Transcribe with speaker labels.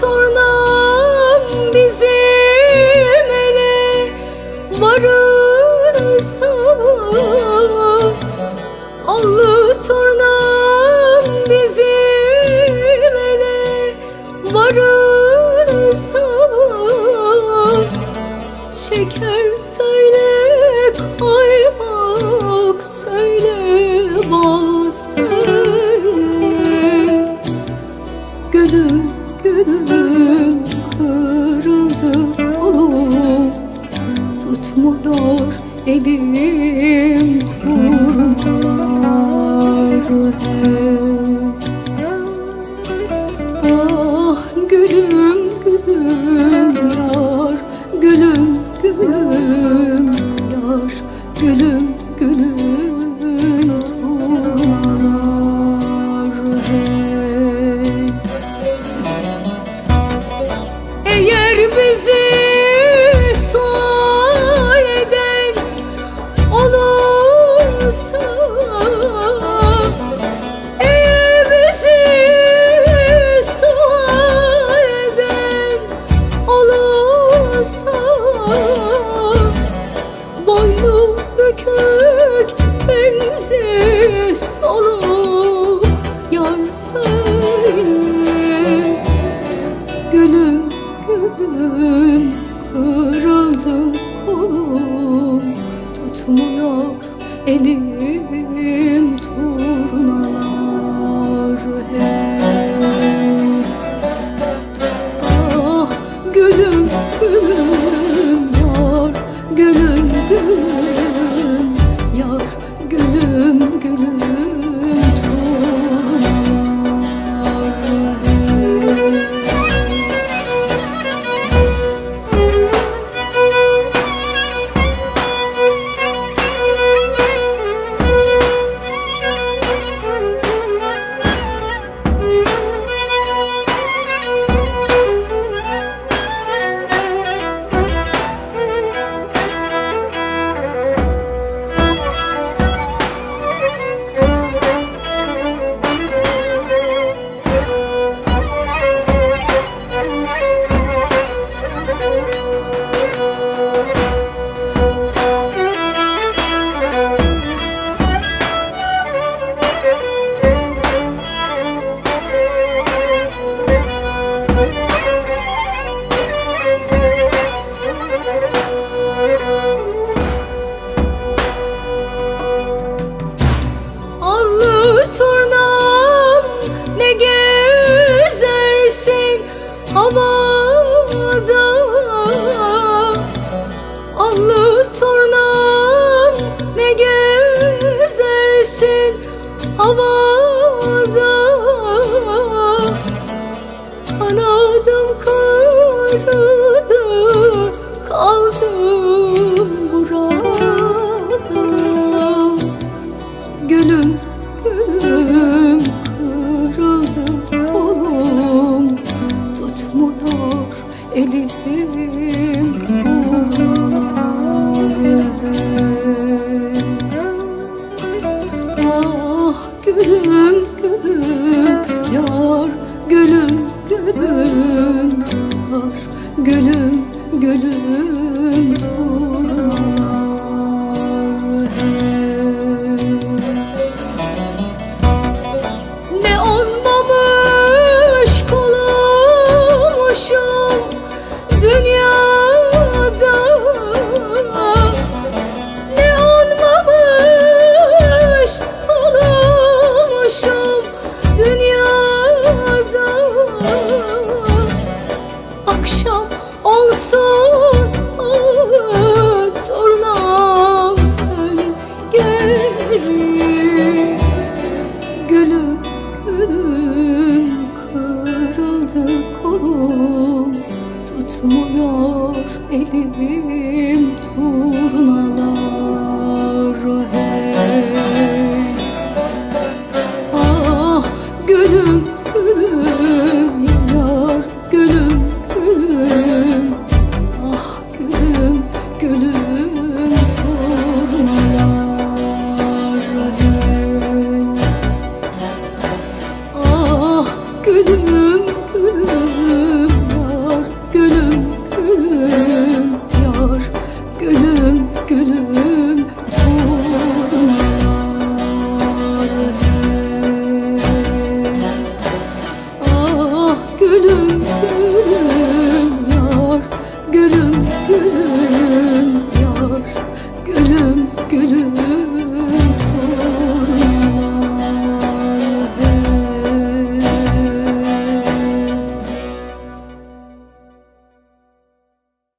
Speaker 1: turnam bizim ele varır sabah. Allı turnam bizim ele varır sabah. Şeker söyle kaymak söyle bal söyle. Gönül gönlüm kırıldı kolum Tutmuyor elim turlar Ah gülüm gülüm yar gülüm gülüm yar gülüm elim turnalar hep Ah gülüm gülüm yar gülüm gülüm. olur elim turna.